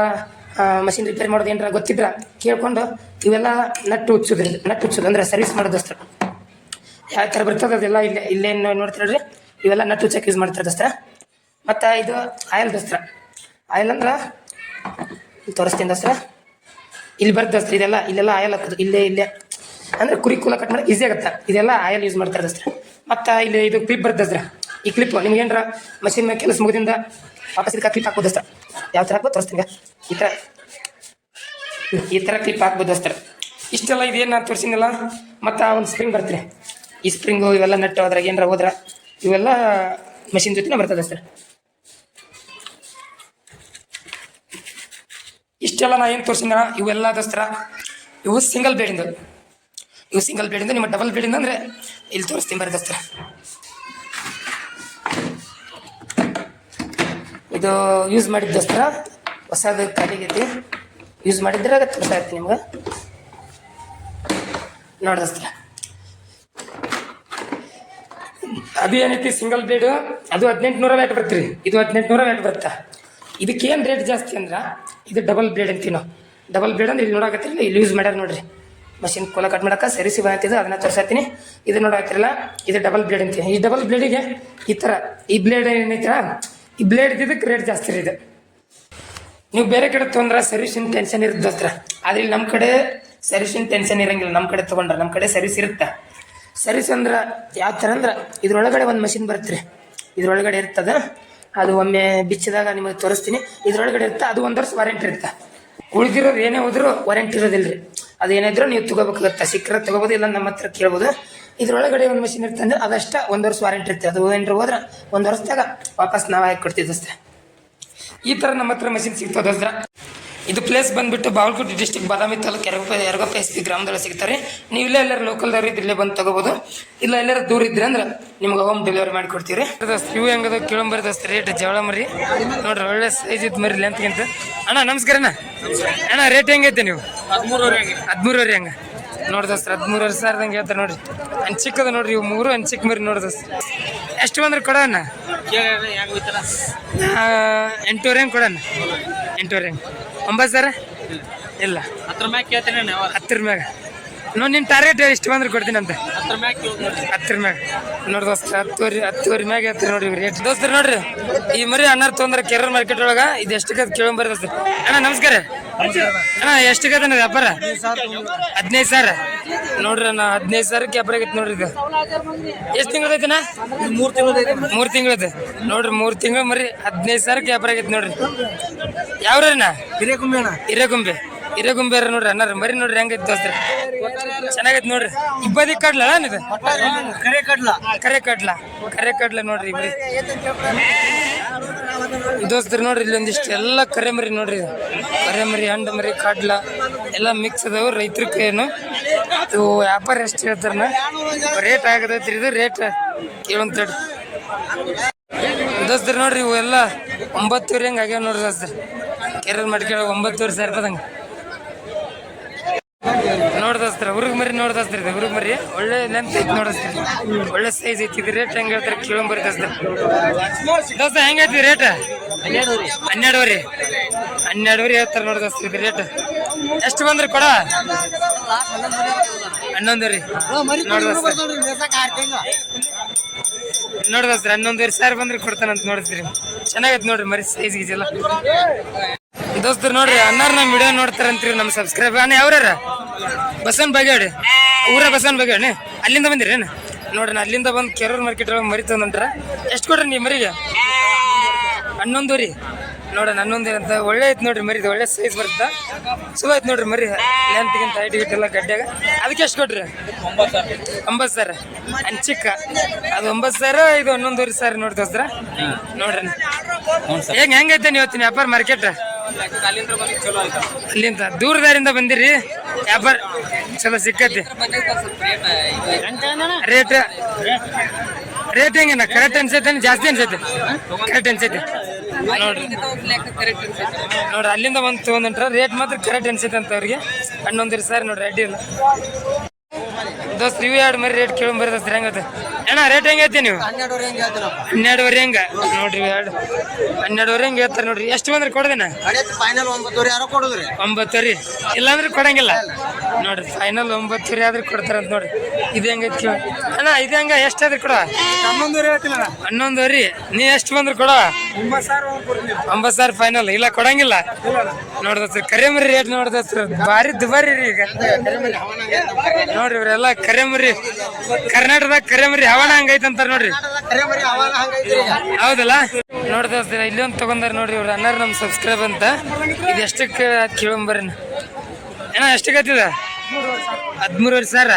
ಮಷಿನ್ ರಿಪೇರ್ ಮಾಡೋದು ಏನರ ಗೊತ್ತಿದ್ರೆ ಕೇಳ್ಕೊಂಡು ಇವೆಲ್ಲ ನಟ್ಟು ಹುಚ್ಚೋದ್ರಿ ನಟ್ಟು ಹುಚ್ಚೋದು ಅಂದರೆ ಸರ್ವಿಸ್ ಮಾಡೋದು ದೋಸ್ತರ ಯಾವ ಥರ ಬರ್ತದೆ ಅದೆಲ್ಲ ಇಲ್ಲೇ, ಇಲ್ಲೇನು ನೋಡ್ತಾರೆ ಇವೆಲ್ಲ ನಟ್ಟು ಹುಚ್ಚಕ್ಕೆ ಯೂಸ್ ಮಾಡ್ತಾರೆ ದೋಸ್ತರ ಮತ್ತು ಇದು ಆಯಿಲ್ ದಸ್ತ್ರ. ಆಯಿಲ್ ಅಂದ್ರೆ ತೋರಿಸ್ತೀನಿ ದಸರಾ ಇಲ್ಲಿ ಬರ್ತ ದಸರಾ ಇದೆಲ್ಲ, ಇಲ್ಲೆಲ್ಲ ಆಯಿಲ್ ಹಾಕೋದು, ಇಲ್ಲೇ ಇಲ್ಲೇ. ಅಂದ್ರೆ ಕುರಿ ಕೂಲ ಕಟ್ ಮಾಡಿ ಈಸಿ ಆಗುತ್ತೆ. ಇದೆಲ್ಲ ಆಯಿಲ್ ಯೂಸ್ ಮಾಡ್ತಾರೆ ದಸರಾ ಮತ್ತು ಇಲ್ಲಿ ಇದು ಕ್ಲಿಪ್ ಬರ್ತದೆ ದಸರಾ ಈ ಕ್ಲಿಪ್ ನಿಮ್ಗೆ ಏನಾರ ಮಷಿನ್ ಮೇಲೆ ಕೆಲಸ ಮುಗಿದಿಂದ ವಾಪಸ್ ಇದಕ್ಕೆ ಕ್ಲಿಪ್ ಹಾಕ್ಬೋದು ದಸರಾ ಯಾವ ಥರ ಹಾಕ್ಬೋದು ತೋರಿಸ್ತೀನಿ. ಈ ಥರ ಈ ಥರ ಕ್ಲಿಪ್ ಹಾಕ್ಬೋದು ದಸ್ತ್ರ. ಇಷ್ಟೆಲ್ಲ ಇದೇನು ನಾನು ತೋರಿಸಿನಲ್ಲ, ಮತ್ತು ಒಂದು ಸ್ಪ್ರಿಂಗ್ ಬರ್ತೀರಿ ಈ ಸ್ಪ್ರಿಂಗು ಇವೆಲ್ಲ ನೆಟ್ಟು ಅದ್ರಾಗ ಏನಾರ ಹೋದ್ರೆ ಇವೆಲ್ಲ ಮಷಿನ್ ಜೊತೆನೇ ಬರ್ತದೆ ದೋಸ್ತರ. ಇಷ್ಟೆಲ್ಲ ನಾ ಏನು ತೋರಿಸಿದ ಇವೆಲ್ಲ ದಸ್ತ್ರ, ಇವು ಸಿಂಗಲ್ ಬೇಡಿಂದ ಇವು ಸಿಂಗಲ್ ಬೇಡಿಂದ ನಿಮ್ಮ ಡಬಲ್ ಬೇಡಿಂದ ಅಂದರೆ ಇಲ್ಲಿ ತೋರಿಸ್ತೀನಿ ಬರ್ರಿ ದಸ್ತ್ರ. ಇದು ಯೂಸ್ ಮಾಡಿದ ದಸ್ತ್ರ, ಹೊಸದು ಖಾಲಿಗೈತಿ ಯೂಸ್ ಮಾಡಿದ್ರೆ ತೋರಿಸ್ತಾ ಇರ್ತೀನಿ ನಿಮ್ಗೆ. ನೋಡಿ ದಸ್ತ್ರ. ಅದು ಏನೈತಿ ಸಿಂಗಲ್ ಬ್ಲೇಡು ಅದು ಹದಿನೆಂಟು ನೂರ ವ್ಯಾಟ್ ಬರ್ತೀರಿ. ಇದು ಹದಿನೆಂಟುನೂರ ವ್ಯಾಟ್ ಬರುತ್ತಾ? ಇದಕ್ಕೇನು ರೇಟ್ ಜಾಸ್ತಿ ಅಂದ್ರೆ ಇದು ಡಬಲ್ ಬ್ಲೇಡ್ ಅಂತೀವಿ ನಾವು ಡಬಲ್ ಬ್ಲೇಡ್ ಅಂದ್ರೆ ಇಲ್ಲಿ ನೋಡಕತ್ತಿರಲ್ಲ ಇಲ್ಲಿ ಯೂಸ್ ಮಾಡ್ಯಾರ ನೋಡ್ರಿ. ಮಷಿನ್ ಕೋಲ ಕಟ್ ಮಾಡಕ್ಕೆ ಸರಿಸಿ ಬಂತಿದ್ದು ಅದನ್ನ ತೋರಿಸತ್ತೀನಿ ಇದು ನೋಡಾಕತ್ತಿರಲ್ಲ, ಇದು ಡಬಲ್ ಬ್ಲೇಡ್ ಅಂತೀವಿ ಈ ಡಬಲ್ ಬ್ಲೇಡಿಗೆ ಈ ಥರ ಈ ಬ್ಲೇಡ್ ಏನೈತಿರ ಈ ಬ್ಲೇಡ್ ಇದ್ದಿದ್ದಕ್ಕೆ ರೇಟ್ ಜಾಸ್ತಿ ಇದು. ನೀವು ಬೇರೆ ಕಡೆ ತೊಗೊಂಡ್ರೆ ಸರ್ವಿಸಿನ ಟೆನ್ಷನ್ ಇರುತ್ತೆ ಹತ್ರ ಆದ್ರೆ ಇಲ್ಲಿ ನಮ್ಮ ಕಡೆ ಸರ್ವಿಸಿನ ಟೆನ್ಷನ್ ಇರಂಗಿಲ್ಲ. ನಮ್ಮ ಕಡೆ ತೊಗೊಂಡ್ರೆ ನಮ್ಮ ಕಡೆ ಸರ್ವಿಸ್ ಇರುತ್ತೆ ಸರ್ವಿಸ್ ಅಂದ್ರೆ, ಯಾವ ಥರ ಅಂದ್ರೆ, ಇದ್ರೊಳಗಡೆ ಒಂದು ಮಷಿನ್ ಬರುತ್ತೆ ರೀ ಇದ್ರೊಳಗಡೆ ಇರ್ತದ. ಅದು ಒಮ್ಮೆ ಬಿಚ್ಚಿದಾಗ ನಿಮಗೆ ತೋರಿಸ್ತೀನಿ. ಇದ್ರೊಳಗಡೆ ಇರುತ್ತೆ, ಅದು ಒಂದು ವರ್ಷ ವಾರಂಟಿ ಇರುತ್ತೆ. ಉಳಿದಿರೋರು ಏನೇ ಹೋದ್ರು ವಾರಂಟಿ ಇರೋದಿಲ್ಲ ರೀ ಅದು ಏನಿದ್ರು ನೀವು ತಗೋಬೇಕಾಗತ್ತೆ. ಸಿಕ್ಕರೆ ತಗೋಬೋದು, ಇಲ್ಲ ನಮ್ಮ ಹತ್ರ ಕೇಳ್ಬೋದು. ಇದ್ರೊಳಗಡೆ ಒಂದು ಮಷಿನ್ ಇರುತ್ತೆ ಅಂದ್ರೆ ಅದಷ್ಟ ಒಂದು ವರ್ಷ ವಾರಂಟಿ ಇರುತ್ತೆ. ಅದು ಏನಾರು ಹೋದ್ರೆ ಒಂದು ವರ್ಷದಾಗ ವಾಪಸ್ ನಾವು ಹಾಕಿ ಕೊಡ್ತಿದ್ದಷ್ಟೇ ಈ ಥರ ನಮ್ಮ ಹತ್ರ ಮಷಿನ್ ಸಿಗ್ತದೆ ದೋಸ್ತ್ರ. ಇದು ಪ್ಲೇಸ್ ಬಂದ್ಬಿಟ್ಟು Bagalkote district Badami taluk Eragappa Eragappa S P ಗ್ರಾಮದಲ್ಲಿ ಸಿಗ್ತಾರೆ. ನೀವು ಇಲ್ಲೇ ಎಲ್ಲರೂ ಲೋಕಲ್ದವ್ರು ಇಲ್ಲೇ ಬಂದು ತಗೋಬೋದು. ಇಲ್ಲ ಎಲ್ಲರೂ ದೂರ ಇದ್ರೆ ಅಂದ್ರೆ ನಿಮ್ಗೆ ಹೋಮ್ ಡೆಲಿವರಿ ಮಾಡಿ ಕೊಡ್ತೀವಿ ದೋಸ್ತ ಇವು ಹೆಂಗದ? ಕೇಳಂಬರಿ ದೋಸ್ತ ರೇಟ್ ಜವಳ ಮರಿ. ನೋಡ್ರಿ, ಒಳ್ಳೆ ಸೈಜ್ ಇದ್ದು ಮರಿ ಲೆಂತ್ಗಿಂತ ಅಣ್ಣ, ನಮಸ್ಕಾರ ಅಣ್ಣ. ಅಣ್ಣ ರೇಟ್ ಹೆಂಗೈತೆ ನೀವು? ಹದಿಮೂರುವರೆಗೆ ಹದಿಮೂರುವರೆ ಹಂಗೆ. ನೋಡಿ ದೋಸ್ತ ವರ್ಷ ಸಾವಿರದಂಗೆ ಹೇಳ್ತಾರೆ ನೋಡ್ರಿ. ಅನ್ ಚಿಕ್ಕದ ನೋಡ್ರಿ ಇವು ಮೂರು ಅನ್ ಚಿಕ್ಕ ಮರಿ ನೋಡಿ ದೋಸ್ತ ಎಷ್ಟು ಬಂದ್ರೆ ಕೊಡೋಣ? ಎಂಟೂವರೆ ಹಂಗೆ ಕೊಡೋಣ. ಎಂಟೂವರೆ ಹಂಗೆ. ಒಂಬತ್ತು ಸಾವಿರ? ಇಲ್ಲ. ಹತ್ರ ಮ್ಯಾಗ ಕೇಳ್ತೀನಿ ಹತ್ತರ ಮ್ಯಾಗ. ನೋಡಿ ನಿಮ್ಮ ಟಾರ್ಗೆಟ್ ಇಷ್ಟು ಬಂದ್ರೆ ಕೊಡ್ತೀನಿ ಅಂತ. ಹತ್ತರ ಮ್ಯಾಗ. ನೋಡಿ ದೋಸ್ತ, ಹತ್ತುವರೆ ಹತ್ತುವರೆ ಮ್ಯಾಗ ಹತ್ತಿರ ನೋಡಿ ರೇಟ್ ದೋಸ್ತರು ನೋಡ್ರಿ, ಈ ಮರಿ ಅನ್ನಾರ ತೊಂದ್ರೆ ಕೆರರ್ ಮಾರ್ಕೆಟ್ ಒಳಗ ಇದು ಎಷ್ಟಕ್ಕೆ ಕೇಳಂಬರಿ ದೋಸ್ತ. ಅಣ್ಣ, ನಮಸ್ಕಾರ. ಅಣ್ಣ ಎಷ್ಟಕ್ಕೆ ಅದ ವ್ಯಾಪಾರ? ಹದಿನೈದು ಸಾವಿರ. ನೋಡ್ರಿ ಅಣ್ಣ, ಹದಿನೈದು ಸಾವಿರಕ್ಕೆ ವ್ಯಾಪಾರ ಆಗೈತೆ ನೋಡ್ರಿ ಇದು. ಎಷ್ಟು ತಿಂಗಳೈತಿನ ಮೂರು ತಿಂಗಳು ಮೂರು ತಿಂಗಳದ. ನೋಡ್ರಿ, ಮೂರು ತಿಂಗಳು ಮರಿ ಹದಿನೈದು ಸಾವಿರಕ್ಕೆ ವ್ಯಾಪಾರ ಆಗೈತೆ ನೋಡ್ರಿ. ಯಾವ್ರಣ್ಣ? ಹಿರೇಕುಂಬೆ ಅಣ್ಣ. ಹಿರೇಗುಂಬೆ ಹಿರೇಗುಂಬೆ ಅವ್ರ ನೋಡ್ರಿ ಅನ್ನಾರ ಮರಿ ನೋಡ್ರಿ ಹೆಂಗೈತೆ ದೋಸ್ತ್ರ. ಚೆನ್ನಾಗೈತೆ ನೋಡ್ರಿ. ಇಬ್ಬದಿ ಕಡ್ಲ ಇದು? ಕರೆ ಕಡ್ಲ. ಕರೆ ಕಡ್ಲ. ಕರೆ ಕಡ್ಲ ನೋಡ್ರಿ ಇಬ್ಬರಿ ದೋಸ್ತರು ನೋಡ್ರಿ ಇಲ್ಲಿ ಒಂದಿಷ್ಟು ಎಲ್ಲ ಕರೆ ಮರಿ ನೋಡ್ರಿ ಇದು. ಕರೆ ಮರಿ ಹಂಡ ಮರಿ ಕಡ್ಲ. ಎಲ್ಲ ಮಿಕ್ಸ್ ಅದಾವ ರೈತರ ಇವು ವ್ಯಾಪಾರ ಎಷ್ಟು ಹೇಳ್ತಾರನ? ರೇಟ್ ಆಗದೈತ್ರಿ ಇದು ರೇಟ್ ಕೇಳಂತ ದೋಸ್ತರು ನೋಡ್ರಿ ಇವು ಎಲ್ಲ ಒಂಬತ್ತುವರೆ ಹಂಗೆ ಆಗ್ಯಾವ ನೋಡ್ರಿ ದೋಸ್ತರು. ಕೆರೆ ಮಡ್ಕೆ ಒಂಬತ್ತುವರೆ ಸಾವಿರ ರೂಪಾಯ್ದಂಗೆ ನೋಡ್ದಸ್ತ್ರ, ಹುರುಗ್ ಮರಿ ನೋಡ್ದಸ್ತ್ರಿ ಇದು, ಹುರುಗ್ ಮರಿ. ಒಳ್ಳೆ ಲೆಂತ್ ಐತಿ ನೋಡಸ್ತ್ರಿ ಒಳ್ಳೆ ಸೈಜ್ ಐತಿ ಇದು ರೇಟ್ ಹೆಂಗ್ ಹೇಳ್ತಾರೆ? ಕೇಳಂಬರಿ ದೋಸ್ತ ದೋಸ್ತ ಹೆಂಗೈತಿ ರೇಟ್ ಹನ್ನೆರಡುವರೆ. ಹನ್ನೆರಡುವರೆ ಹೇಳ್ತಾರೆ ನೋಡಿ ದೋಸ್ತ ಇದು ರೇಟ್ ಎಷ್ಟು ಬಂದ್ರಿ ಕೊಡ? ಹನ್ನೊಂದುವರೆ. ನೋಡ್ದಸ್ತ ನೋಡ್ದಸ್ತ್ರ, ಹನ್ನೊಂದುವರೆ ಸಾವಿರ ಬಂದ್ರೆ ಕೊಡ್ತಾನಂತ ನೋಡಿದ್ರಿ ಚೆನ್ನಾಗೈತೆ ನೋಡ್ರಿ ಮರಿ ಸೈಜ್ ಗೀಜೆಲ್ಲ ದೋಸ್ತರು, ನೋಡ್ರಿ, ಅನ್ನಾರ ನಮ್ಮ ವಿಡಿಯೋ ನೋಡ್ತಾರಂತ್ರಿ ನಮ್ಮ ಸಬ್ಸ್ಕ್ರೈಬ್ ಅನ್ನ ಯಾವ್ರ ಬಸವನ್ ಬಗೆಹಡಿ ಊರ ಬಸವನ್ ಬಗೆಹಡಿ ಅಲ್ಲಿಂದ ಬಂದಿರೇನು ನೋಡ್ರಿ ಅಲ್ಲಿಂದ ಬಂದು ಕೆರೂರ್ ಮಾರ್ಕೆಟ್ ಒಳಗೆ ಮರಿ ತಂದ್ರ ಎಷ್ಟು ಕೊಡ್ರಿ ನೀವು ಮರಿಗೆ? ಹನ್ನೊಂದು ರೀ ನೋಡೋಣ ಹನ್ನೊಂದು ಅಂತ ಒಳ್ಳೆ ಐತೆ ನೋಡ್ರಿ ಮರಿ ಒಳ್ಳೆ ಸೈಜ್ ಬರುತ್ತೆ? ಚಲೋ ಐತೆ ನೋಡ್ರಿ ಮರಿ. ಲೆಂತ್ಗಿಂತ ಹೈಟ್ ಗಿಟ್ ಎಲ್ಲ ಗಡ್ಡೆಗ ಅದಕ್ಕೆ ಎಷ್ಟು ಕೊಡ್ರಿ ಒಂಬತ್ತು ಅನ್ ಚಿಕ್ಕ. ಅದು ಒಂಬತ್ತು ಸಾವಿರ, ಇದು ಹನ್ನೊಂದುವರೆ ಸರ್ ನೋಡಿ ದೋಸ್ತ್ರ? ನೋಡ್ರಿ. ಹೆಂಗ್ ಹೆಂಗೈತೆ ನೀವು ವ್ಯಾಪಾರ ಮಾರ್ಕೆಟ್ ಅಲ್ಲಿಂದ ದೂರದಾರಿಂದ ಬಂದಿರಿ. ವ್ಯಾಪಾರ ಚಲೋ ಸಿಕ್ಕತಿ. ರೇಟ್ ರೇಟ್ ಹೆಂಗೇನ ಕರೆಕ್ಟ್ ಅನ್ಸೈತೆ ಜಾಸ್ತಿ ಅನ್ಸೈತೆ? ಕರೆಕ್ಟ್ ಅನ್ಸೈತೆ. ನೋಡ್ರಿ ನೋಡ್ರಿ ಅಲ್ಲಿಂದ ಒಂದು ತೊಗೊಂಡ್ರ ರೇಟ್ ಮಾತ್ರ ಕರೆಕ್ಟ್ ಅನ್ಸೈತೆ ಅಂತ ಅವ್ರಿಗೆ. ಹಣ್ಣೊಂದಿರಿ ಸರ್ ನೋಡ್ರಿ ಅಡ್ಡಿ ಇಲ್ಲ ದೋಸ್ತ್ ಇವು ಎರಡು ಮರಿ ರೇಟ್ ಕೇಳಿ ಬರೀ ದೋಸ್ತ್ ಹೆಂಗತ್ತೆ ಅಣ್ಣ ರೇಟ್ ಹೆಂಗೈತಿ ನೀವು? ಹನ್ನೆರಡುವರೆ ಹೆಂಗೆ ಹನ್ನೆರಡುವರೆ ಹೆಂಗ? ನೋಡ್ರಿ ಎರಡು. ಹನ್ನೆರಡುವರೆ ಹೆಂಗೆ ಹೇಳ್ತಾರೆ ನೋಡ್ರಿ. ಎಷ್ಟು ಬಂದ್ರೆ ಕೊಡ್ದೇನ? ಫೈನಲ್ ಒಂಬತ್ತುವರೆ ಯಾರೋ ಕೊಡುದ್ರಿ. ಒಂಬತ್ತುವರೆ. ಇಲ್ಲಾಂದ್ರೆ ಕೊಡಂಗಿಲ್ಲ. ನೋಡ್ರಿ ಫೈನಲ್ ಒಂಬತ್ತುವರೆ ಆದ್ರೆ ಕೊಡ್ತಾರಂತ ನೋಡ್ರಿ. ಇದು ಹೆಂಗೈತಿ ಅಣ್ಣ ಇದು ಹೆಂಗ? ಎಷ್ಟಾದ್ರೆ ಕೊಡ ಹನ್ನೊಂದುವರೆ ಹನ್ನೊಂದು ಹನ್ನೊಂದುವರೆ. ನೀ ಎಷ್ಟು ಬಂದ್ರೆ ಕೊಡ ಒಂಬತ್ತು ಸಾವಿರ ಸಾವಿರ ಫೈನಲ್ ಇಲ್ಲ ಕೊಡಂಗಿಲ್ಲ. ನೋಡ್ದತ್ರ ಕರೆಮರಿ ರೇಟ್ ನೋಡ್ದತ್ರ ಭಾರಿ ದುಬಾರಿ ರೀ ಈಗ. ನೋಡ್ರಿ ಇವರೆಲ್ಲ ಕರೆಮರಿ ಕರ್ನಾಟಕದಾಗ ಕರೆಮರಿ ಹವಾನ ಹಂಗೈತೆ ಅಂತಾರ ನೋಡ್ರಿ. ಹೌದಲ್ಲ? ನೋಡ್ದಸ್ರಿ ಇಲ್ಲಿ ಒಂದು ತಗೊಂಡಾರ ನೋಡ್ರಿ ಇವ್ರು ಅನ್ನಾರ ನಮ್ಮ ಸಬ್ಸ್ಕ್ರೈಬ್ ಅಂತ. ಇದು ಎಷ್ಟಕ್ಕೆ ಕೇಳಂಬರ್ರಿ. ಏನ ಎಷ್ಟಕ್ಕೆ ಆಯ್ತದ ಹದಿಮೂರುವರೆ ಸಾವಿರ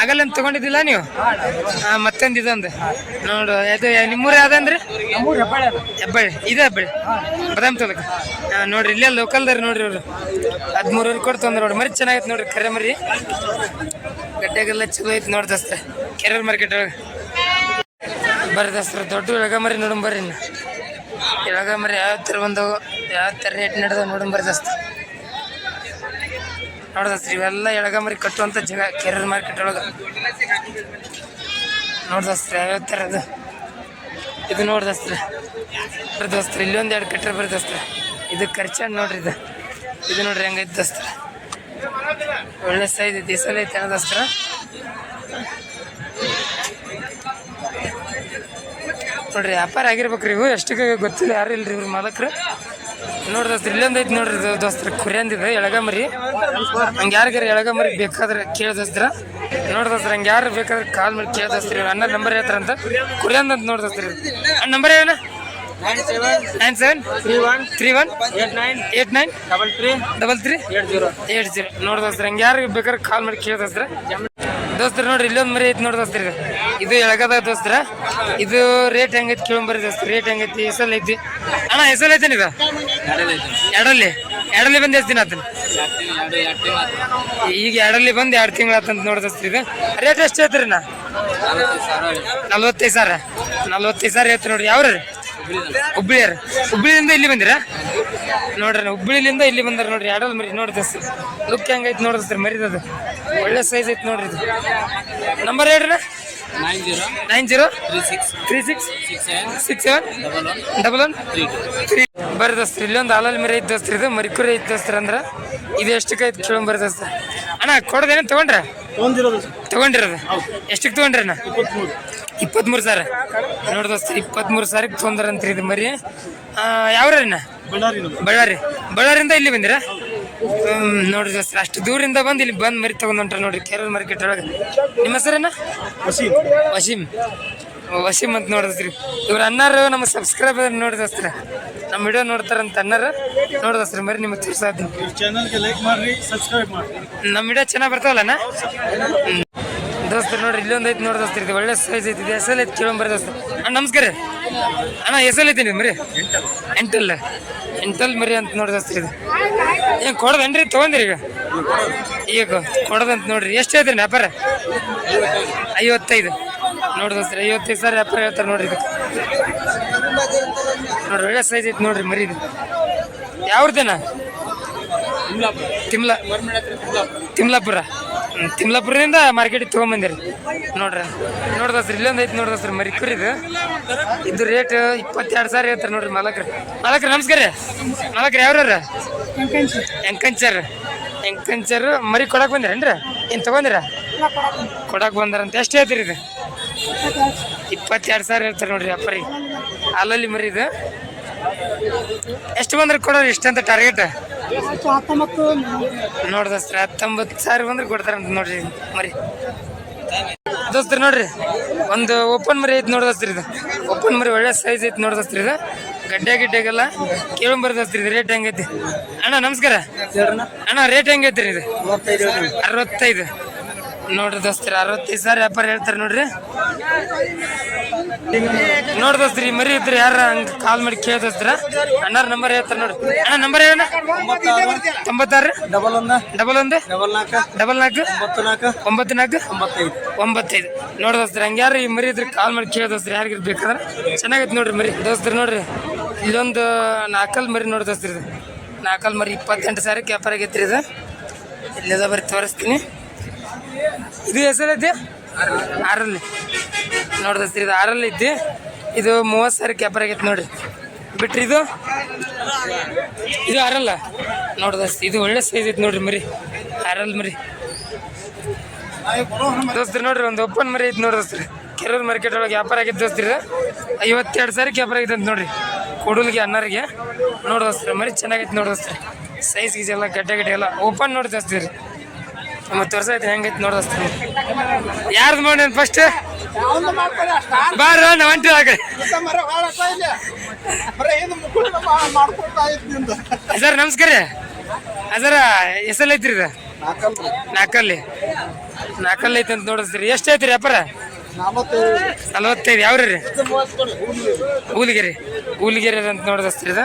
ಆಗಲ್ಲ ಅಂತ ತಗೊಂಡಿದ್ದಿಲ್ಲ ನೀವು? ಹಾಂ, ಮತ್ತೊಂದು ಇದೊಂದು. ನೋಡು ಇದು ನಿಮ್ಮೂರ ಯಾವ್ದಂದ್ರಿ? ಹೆಬ್ಬಳ್ಳಿ. ಇದೆ ಹೆಬ್ಬಳ್ಳಿ. ಬದಾಮ್ ತಾಲೂಕು. ನೋಡ್ರಿ, ಇಲ್ಲೇ ಲೋಕಲ್ದಾರ ನೋಡ್ರಿ ಅವರು ಹದಿಮೂರುವರೆ ಕೊಟ್ಟು ತೊಂದ್ರೆ ನೋಡ್ರಿ. ಮರಿ ಚೆನ್ನಾಗೈತೆ ನೋಡ್ರಿ, ಕರೆ ಮರಿ. ಗಡ್ಡೆಗೆಲ್ಲ ಚಲೋ ಐತೆ ನೋಡಿ ದಸ್ತ. ಕೆರೆ ಮಾರ್ಕೆಟ್ ಒಳಗೆ. ಬರ್ರಿ ದಸ್ತ್ರ ದೊಡ್ಡ ಎಳಗ ಮರಿ ನೋಡಂಬರ್ರಿ ಇನ್ನು. ಎಳಗ ಮರಿ ಯಾವ ಥರ ಬಂದವು, ಯಾವ ಥರ ರೇಟ್ ನಡೆದವು ನೋಡಮ್ ಬರ್ರಿ ನೋಡ್ದಸ್ರಿ ಇವೆಲ್ಲ ಎಳಗ ಮರಿ ಕಟ್ಟುವಂಥ ಜಾಗ ಕೆರೆ ಮಾರ್ಕೆಟ್ ಒಳಗೆ. ನೋಡ್ದಸ್ತ್ರ ಯಾವ್ಯಾವ ಥರ ಅದು? ಇದು ನೋಡ್ದಸ್ತ್ರ ಬರ್ದಸ್ತ್ರಿ ದೋಸ್ತ್ರ ಇಲ್ಲೊಂದು ಎರಡು ಕಟ್ಟರೆ ಬರ್ದಸ್ತ್ರಿ ಇದು ಖರ್ಚು ನೋಡ್ರಿ ಇದು. ಇದು ನೋಡ್ರಿ ಹೆಂಗೈತೆ ದಸ್ತ್ರ ಒಳ್ಳೆ ಸೈಜ್ ಐತಿ, ಈ ಐತೆ ಅನ್ನೋದಸ್ತ್ರ ನೋಡ್ರಿ, ವ್ಯಾಪಾರ ಆಗಿರ್ಬೇಕ್ರಿ ಇವು, ಎಷ್ಟಕ್ಕೆ ಗೊತ್ತಿಲ್ಲ, ಯಾರು ಇಲ್ರಿ ಇವ್ರ ಮಾಲಕ್ರು? ನೋಡ್ರಿ ದೋಸ್ತ್ರ, ಇಲ್ಲೊಂದು ಐತಿ ನೋಡ್ರಿ ದೋಸ್ತ್ರ ಕುರಿಯಂದಿದೆ ಎಳಗಮರಿ ಹಂಗ ಯಾರಿಗಾರ ಎಳಗಮರಿ ಬೇಕಾದ್ರೆ ಕೇಳ್ದಸ್ತ್ರ ನೋಡ್ದಸ್ತ್ರ ಹಂಗೆ ಯಾರು ಬೇಕಾದ್ರೆ ಕಾಲ್ ಮಾಡಿ ಕೇಳಿ ದೋಸ್ತ್ರಿ. ಅಣ್ಣ ನಂಬರ್ ಹೇಳ್ತಾರಂತ ಕುರಿಯಂದ್ ಅಂತ ನೋಡ್ದಸ್ತ್ರಿ ದೋಸ್ತ್ರಿ ನಂಬರ್ ಏನ nine seven. Three one. Three one eight nine. Eight nine double double three. Eight zero. Eight zero ನೋಡ್ದಸ್ತ್ರ ಹಂಗೆ ಯಾರಿಗೆ ಬೇಕಾದ್ರೆ ಕಾಲ್ ಮಾಡಿ ಕೇಳ್ದಸ್ತ್ರ ದೋಸ್ತ್ರ. ನೋಡ್ರಿ ಇಲ್ಲೊಂದು ಮರಿ ಐತಿ ನೋಡಿ ದೋಸ್ತ್ರ ಇದು ಎಳಗದ ದೋಸ್ತ್ರ? ಇದು ರೇಟ್ ಹೆಂಗೈತಿ ಕೇಳಂಬರಿ ದೋಸ್ತ ರೇಟ್ ಹೆಂಗೈತಿ? ಹೆಸಲ್ ಐತಿ? ಅಣ್ಣ ಹೆಸಲ್ ಐತೇನ ಇದು? ಎರಡಲ್ಲಿ ಎರಡಲ್ಲಿ? ಬಂದು ಎಷ್ಟು ದಿನ ಆತನ ಈಗ ಎರಡಲ್ಲಿ ಬಂದು ಎರಡು ತಿಂಗಳು ಆತಂತ ನೋಡಿ ದೋಸ್ತ್ರ ಇದು. ರೇಟ್ ಎಷ್ಟು ಐತ್ರಿ ನಾ ನಲ್ವತ್ತೈದು ಸಾವಿರ ನಲ್ವತ್ತೈದು ಸಾವಿರ? ಹೇಳ್ತೀರಿ ನೋಡ್ರಿ. ಯಾವ್ರಿ ಹುಬ್ಳಿಯರ್ ಹುಬ್ಳಿಯಿಂದ ಇಲ್ಲಿ ಬಂದಿರ? ನೋಡ್ರಿ ಹುಬ್ಳಿಲಿಂದ ಇಲ್ಲಿ ಬಂದಾರ ನೋಡ್ರಿ. ಎರಡಲ್ಲಿ ಮರಿ ನೋಡಿ ದೋಸ್ತ ಲುಕ್ ಹೆಂಗೈತಿ ನೋಡಿದ್ರಿ ಮರಿದದು ಒಳ್ಳೆ ಸೈಜ್ ಐತಿ ನೋಡ್ರಿ ಇದು. ನಂಬರ್ ಹೇಳ್ರಿ nine zero nine zero three six three six six seven double one double one three three ಬರ್ರಿ ದೋಸ್ತ್ರಿ ಇಲ್ಲೊಂದು ಆಲಲ್ ಮರಿ ಐತೆ ದೋಸ್ತ್ರಿ ಇದು ಮರಿಕುರಿ ಐತೆ ದೋಸ್ತ್ರಿ ಅಂದ್ರೆ ಇದು ಎಷ್ಟಕ್ಕೆ ಐತೆ ಕೇಳೋ ಬರ್ರಿ ದೋಸ್ತ ಅಣ್ಣ ಕೊಡೋದೇನು ತೊಗೊಂಡ್ರೆ? ತೊಗೊಂಡಿರೋದು? ತಗೊಂಡಿರೋದು ಎಷ್ಟಕ್ಕೆ ತಗೊಂಡ್ರಿ ಅಣ್ಣ? ಇಪ್ಪತ್ಮೂರು. ಸಾವಿರ ನೋಡಿ ದೋಸ್ತ ಇಪ್ಪತ್ಮೂರು ಸಾವಿರಕ್ಕೆ ತೊಂದ್ರಂತ್ರಿ ಇದು ಮರಿ. ಯಾವ್ರಣ್ಣ ಬಳ್ಳಾರಿ ನಮ್ದು. ಬಳ್ಳಾರಿ. ಬಳ್ಳಾರಿಯಿಂದ ಇಲ್ಲಿ ಬಂದಿರಾ? ನೋಡ್ರಿ ಸರ್ ಅಷ್ಟು ದೂರಿಂದ ಬಂದು ಇಲ್ಲಿ ಬಂದು ಮರಿ ತಗೊಂಡ್ ಹೊಂಟ್ರೆ ನೋಡ್ರಿ ಕೇರಳ ಮಾರ್ಕೆಟ್ ಒಳಗೆ. ನಿಮ್ಮ ಹೆಸರೇನ? ವಸೀಮ್ ವಸೀಮ್ ವಸೀಮ್ ಅಂತ ನೋಡಿದ್ರಿ. ಇವ್ರ ಅಣ್ಣಾರು ನಮ್ಮ ಸಬ್ಸ್ಕ್ರೈಬರ್ ನೋಡಿದಸ್ತ್ರ ನಮ್ಮ ವಿಡಿಯೋ ನೋಡ್ತಾರಂತ ಅಣ್ಣಾರು. ನೋಡಿದಸ್ತ್ರ ಮರಿ ನಿಮಗೆ ತೋರ್ಸಾತೀನಿ ಈ ಚಾನಲ್ಗೆ ಲೈಕ್ ಮಾಡ್ರಿ ಸಬ್ಸ್ಕ್ರೈಬ್ ಮಾಡ್ರಿ. ನಮ್ಮ ವಿಡಿಯೋ ಚೆನ್ನಾಗಿ ಬರ್ತಾವಲ್ಲಣ್ಣ? ಹ್ಮ್. ದೋಸ್ತರು ನೋಡ್ರಿ ಇಲ್ಲೊಂದು ಐತಿ ನೋಡಿ ದೋಸ್ತರು ಇದು ಒಳ್ಳೆ ಸೈಜ್ ಐತಿ ಇದು ಎಸಲ್ ಐತಿ ಕೇಳಂಬರಿ ದೋಸ್ತ ಅಣ್ಣ ನಮಸ್ಕಾರ. ಅಣ್ಣ ಎಸ್ ಐತಿ ನೀವು ಮರಿ? ಎಂಟಲ್ ಎಂಟಲ್ ಮರಿ ಅಂತ ನೋಡಿ ಏನ್ ಇದು. ಏನು ಕೊಡೋದೇನ್ರಿ? ತೊಗೊಂದಿರಿ ಈಗ. ಈಗ ಕೊಡದಂತ ನೋಡ್ರಿ. ಎಷ್ಟು ಹೇಳ್ತೀರಿ ವ್ಯಾಪಾರ? ಐವತ್ತೈದು. ನೋಡಿ ದೋಸ್ತರು ಐವತ್ತೈದು ಸಾವಿರ ವ್ಯಾಪಾರ ಹೇಳ್ತಾರೆ ನೋಡ್ರಿ ಇದಕ್ಕೆ ನೋಡ್ರಿ ಒಳ್ಳೆ ಸೈಜ್ ಐತಿ ನೋಡ್ರಿ ಮರಿ ಇದು. ಯಾವ್ರದೇನ? ತಿಮ್ಲಾ ತಿಮ್ಲಾಪುರ. ಹ್ಮ್, ತಿಮ್ಲಾಪುರದಿಂದ ಮಾರ್ಕೆಟಿಗೆ ತೊಗೊಂಬಂದಿರಿ. ನೋಡ್ರಿ. ಸರ್ ಇಲ್ಲೊಂದು ಐತಿ ನೋಡ್ದಸ್ರಿ ಮರಿ ಕುರಿ ಇದು. ಇದು ರೇಟ್ ಇಪ್ಪತ್ತೆರಡು ಸಾವಿರ ಹೇಳ್ತಾರೆ ನೋಡ್ರಿ ಮಾಲಕ್ರ. ಮಾಲಕ್ರ, ನಮಸ್ಕಾರ. ರೀ ಮಾಲಕ್ರ ಯಾವ್ರ ಎಂಕಂಚರ್ ಎಂಕಂಚರ್ ಮರಿ ಕೊಡಕ್ ಬಂದಿರೇನ್ರಿ ಏನು ತಗೊಂದಿರ ಕೊಡಕ್ ಬಂದಾರಂತ ಎಷ್ಟು ಹೇಳ್ತೀರಿ ಇದು? ಇಪ್ಪತ್ತೆರಡು ಸಾವಿರ ಹೇಳ್ತಾರೆ ನೋಡ್ರಿ ಅಪ್ಪರಿ ಅಲ್ಲಲ್ಲಿ ಮರಿ ಇದು. ಎಷ್ಟು ಬಂದ್ರೆ ಕೊಡೋರು ಇಷ್ಟಂತ ಟಾರ್ಗೆಟ್ ನೋಡ್ ದೋಸ್ತ್ರ ಹತ್ತೊಂಬತ್ತು ಸಾವಿರ ಬಂದ್ರೆ ಕೊಡ್ತಾರಂತ ನೋಡ್ರಿ, ಮರಿ. ದೋಸ್ತ್ರಿ ನೋಡ್ರಿ, ಒಂದು ಓಪನ್ ಮರಿ ಐತಿ ನೋಡ್ದಸ್ತ್ರಿ ಇದು. ಓಪನ್ ಮರಿ ಒಳ್ಳೆ ಸೈಜ್ ಐತಿ ನೋಡ್ದಸ್ತ್ರಿ ಇದು. ಗಡ್ಡೆ ಗಿಡ್ಡೆಗೆಲ್ಲ ಕೇಳಿ ದೋಸ್ತ್ರಿ ಇದು ರೇಟ್ ಹೆಂಗೈತಿ? ಅಣ್ಣ, ನಮಸ್ಕಾರ. ಅಣ್ಣ ರೇಟ್ ಹೆಂಗೈತಿ ರೀ ಇದು? ಅರವತ್ತೈದು. ನೋಡ್ರಿ ದೋಸ್ತ್ರಿ, ಅರವತ್ತೈದು ಸಾವಿರ ವ್ಯಾಪಾರ ಹೇಳ್ತಾರೆ ನೋಡ್ರಿ. ನೋಡ್ ದೋಸ್ತ್ರಿ ಮರಿ ಇದ್ರಿ ಯಾರ ಹಂಗ ಕಾಲ್ ಮಾಡಿ ಕೇಳ್ದೋಸ್ತ್ರ ಅಣ್ಣಾರ ನಂಬರ್ ಹೇಳ್ತಾರೆ ನೋಡ್ರಿ. ಅಣ್ಣ ನಂಬರ್ ಏನ ತೊಂಬತ್ತಾರು. ಡಬಲ್ ಒಂದ್? ಡಬಲ್ ಒಂದು ಡಬಲ್ ನಾಲ್ಕು? ಡಬಲ್ ನಾಲ್ಕು ಒಂಬತ್ತು ನಾಲ್ಕು? ಒಂಬತ್ತು ನಾಲ್ಕು ಒಂಬತ್ತೈದು. ಒಂಬತ್ತೈದು ನೋಡಿ ದೋಸ್ತ್ರಿ ಯಾರು ಈ ಮರಿ ಇದ್ರಿ ಕಾಲ್ ಮಾಡಿ ಕೇಳಿ ದೋಸ್ತ್ರಿ, ಯಾರಿಗಿರ್ ಬೇಕಾದ್ರೆ. ಚೆನ್ನಾಗೈತೆ ನೋಡ್ರಿ ಮರಿ. ದೋಸ್ತ್ರಿ, ನೋಡ್ರಿ, ಇಲ್ಲೊಂದು ನಾಲ್ಕಲ್ ಮರಿ ನೋಡಿ ದೋಸ್ತ್ರಿ ಇದು. ನಾಲ್ಕಲ್ ಮರಿ ಇಪ್ಪತ್ತೆಂಟು ಸಾವಿರಕ್ಕೆ ವ್ಯಾಪಾರ ಆಗೈತ್ರಿ ಇದು. ಇಲ್ಲದ ಬರೀ ತೋರಿಸ್ತೀನಿ. ಇದು ಹೆಸರೈತಿ ಆರಲ್ಲಿ ನೋಡಿ ದೋಸ್ತ್ರಿ ಇದು ಆರಲ್ಲಿ ಐತಿ. ಇದು ಮೂವತ್ತು ಸಾವಿರ ಕ್ಯಾಪರ್ ಆಗೈತೆ ನೋಡ್ರಿ. ಬಿಟ್ರಿ ಇದು? ಇದು ಆರಲ್ಲ ನೋಡಿ ಇದು ಒಳ್ಳೆ ಸೈಜ್ ಐತಿ ನೋಡ್ರಿ ಮರಿ. ಆರಲ್ ಮರಿ. ದೋಸ್ತ್ರಿ ನೋಡ್ರಿ, ಒಂದು ಓಪನ್ ಮರಿ ಐತಿ ನೋಡ್ರಿ ದೋಸ್ತ್ರಿ. ಕೆರೂರ್ ಮಾರ್ಕೆಟ್ ಒಳಗೆ ವ್ಯಾಪಾರ ಆಗೈತೆ ದೋಸ್ತ್ರಿ ಐವತ್ತೆರಡು ಸಾವಿರ ವ್ಯಾಪಾರ ಆಗೈತೆ ಅಂತ ನೋಡ್ರಿ. ಕೊಡಲ್ಗೆ, ಅನ್ನರಿಗೆ. ನೋಡಿ ದೋಸ್ತ್ರಿ, ಮರಿ ಚೆನ್ನಾಗೈತೆ ನೋಡಿ ದೋಸ್ತ್ರಿ. ಸೈಜ್ ಗೀಜ್ ಎಲ್ಲ ಗಡ್ಡೆ ಗಡ್ಡೆ ಎಲ್ಲ ಓಪನ್ ನೋಡಿ ದೋಸ್ತ್ರಿ ಮತ್ತೆ ವರ್ಷ ಹೆಂಗೈತಿ ಹೆಂಗೈತೆ ನೋಡಿ ದೋಸ್ತ್ರಿ ಯಾರ್ದು ಮಾಡಿ ಫಸ್ಟ್ ಬಾರ ನಾವು ಅಂಟಿ ಆಗ ಸರ್ ನಮಸ್ಕಾರ. ರೀ ಸರ ಹೆಸಲ್ ಐತ್ರಿ ಇದು? ನಾಕಲ್ಲಿ ನಾಕಲ್ಲಿ ಐತೆ ಅಂತ ನೋಡಿಸ್ತೀರಿ ಎಷ್ಟು ಐತ್ರಿ ಅಪ್ಪರ ನಲವತ್ತೈದು. ಯಾವ್ರಿ ರೀ ಹೂಲಿಗೆರೆ ಹೂಲಿಗೆರೆ ಅಂತ ನೋಡಿದಸ್ತ್ರಿ ಇದು.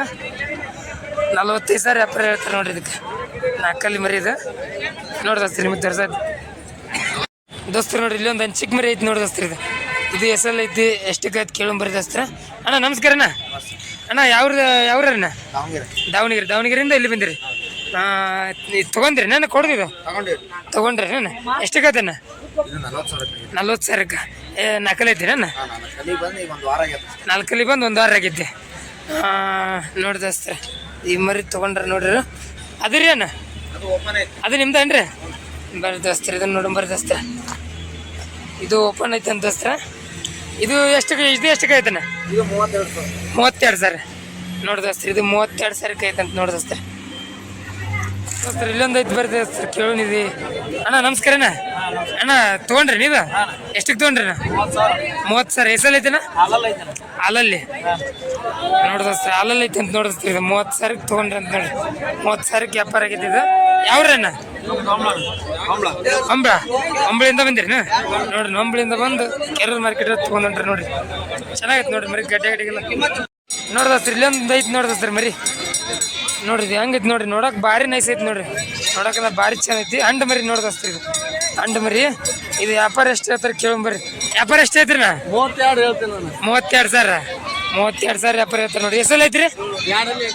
ನಲವತ್ತೈದು ಸಾವಿರ ವ್ಯಾಪಾರ ಹೇಳ್ತಾರೆ ನೋಡ್ರಿ ಇದಕ್ಕೆ. ನಾಲ್ಕಲ್ಲಿ ಮರಿ ಇದು. ನೋಡಿದಸ್ತ್ರಿ ನಿಮಗೆ ತೋರ್ಸೋದು. ದೋಸ್ತರು ನೋಡ್ರಿ, ಇಲ್ಲಿ ಒಂದು ಚಿಕ್ಕ ಮರಿ ಐತಿ ನೋಡಿದಸ್ತ್ರಿ ಇದು. ಇದು ಎಸಲ್ ಐತಿ ಎಷ್ಟಕ್ಕೆ ಐತಿ ಕೇಳೋ ಬರೀದಸ್ತ್ರ ಅಣ್ಣ, ನಮಸ್ಕಾರ ಅಣ್ಣ. ಅಣ್ಣ, ಯಾವ್ರ ಯಾವ್ರಣ್ಣ ದಾವಣಗೆರೆ. ದಾವಣಗೆರೆಯಿಂದ ಇಲ್ಲಿ ಬಂದಿರಿ. ತೊಗೊಂಡ್ರಿ ನಾನು ಕೊಡ್ದಿದ್ದು ತೊಗೊಂಡ್ರಿ ನಾನು ಎಷ್ಟಕ್ಕೆ ಅಣ್ಣ? ನಲ್ವತ್ತು ಸಾವಿರಕ್ಕೆ. ಏ, ನಾಲ್ಕಲ್ಲಿ ಐತಿ ನನ್ನ ನಾಲ್ಕಲ್ಲಿ ಬಂದು ಒಂದು ವಾರ ಆಗೈತೆ ನೋಡಿ ದೋಸ್ತ್ರ ಈ ಮರಿ ತೊಗೊಂಡ್ರೆ ನೋಡ್ರಿ. ಅದು ರೀ ಅಣ್ಣ. ಅದು ನಿಮ್ದೇನ್ರಿ ಬರ್ರಿ ದೋಸ್ತ್ರ, ಇದನ್ನ ನೋಡಿ ಬರ್ರಿ ದೋಸ್ತ್ರ. ಇದು ಓಪನ್ ಐತೆ ಅಂತ ಇದು ಎಷ್ಟು ಇದು ಎಷ್ಟಕ್ಕೆ ಐತನ ಮೂವತ್ತೆರಡು ಸರ್. ನೋಡಿ ದೋಸ್ತ್ರ, ಇದು ಮೂವತ್ತೆರಡು ಸಾವಿರಕ್ಕೆ ಐತೆ ಅಂತ ನೋಡಿ ದೋಸ್ತ್ರ. ಇಲ್ಲೊಂದು ಐತೆ ಬರ್ರಿ ದೋಸ್ತ್ರ ಕೇಳೋನಿದಿ ಅಣ್ಣ, ನಮಸ್ಕಾರ ಅಣ್ಣ. ತೊಗೊಂಡ್ರಿ ನೀವು? ಎಷ್ಟಕ್ಕೆ ತೊಗೊಂಡ್ರಿ ಮೂವತ್ತು ಸಾವಿರ ಎಷ್ಟಲ್ಲಿ ಐತೆಣ್ಣ ಹಾಲಲ್ಲಿ. ನೋಡಿ ದೋಸ್ತ್ರ ಅಲ್ಲಲ್ಲಿ ಐತೆ ಅಂತ ನೋಡಿದ್ರಿ ಇದು ಮೂವತ್ತು ಸಾವಿರಕ್ಕೆ ತೊಗೊಂಡ್ರಿ ಅಂತ ನೋಡಿ ಮೂವತ್ತು ಸಾವಿರಕ್ಕೆ ವ್ಯಾಪಾರ ಆಗೈತೆ ಇದು. ಯಾವ್ರಣ್ಣ? ಅಂಬ್ಳ. ಅಂಬಳಿಂದ ಬಂದಿರಿ ನೋಡ್ರಿ, ಅಂಬಳಿಂದ ಬಂದು ಕೆರೂರ್ ಮಾರ್ಕೆಟ್ ತೊಗೊಂಡ್ರಿ ನೋಡ್ರಿ. ಚೆನ್ನಾಗೈತೆ ನೋಡ್ರಿ ಮರಿ, ಗಡ್ಡೆ ಗಡ್ಡೆಗೆಲ್ಲ. ನೋಡ್ದಸ್ರಿ ಇಲ್ಲೊಂದು ಐತೆ ನೋಡ್ದಸ್ರಿ ಮರಿ. ನೋಡ್ರಿ ಹೆಂಗೈತೆ ನೋಡ್ರಿ, ನೋಡಕ್ ಭಾರಿ ನೈಸ್ ಐತಿ ನೋಡ್ರಿ. ನೋಡಕ್ಕೆಲ್ಲ ಭಾರಿ ಚೆನ್ನೈತಿ ಅಂಡ್ ಮರಿ ನೋಡ್ದಸ್ರಿ ಇದು. ಅಂಡ್ ಮರಿ. ಇದು ವ್ಯಾಪಾರ ಎಷ್ಟು ಹೇಳ್ತಾರೆ ಕೇಳಂಬರ್ರಿ ವ್ಯಾಪಾರ ಎಷ್ಟು ಐತ್ರಿ ನಾ? ಮೂವತ್ತೆರಡು ಹೇಳ್ತೀನಿ ನಾನು. ಮೂವತ್ತೆರಡು ಸಾವಿರ. ಮೂವತ್ತೆರಡು ಸಾವಿರ ವ್ಯಾಪಾರ ಹೇಳ್ತಾರೆ ನೋಡಿ ಎಷ್ಟು ಐತ್ರಿ ಎರಡಲ್ಲಿ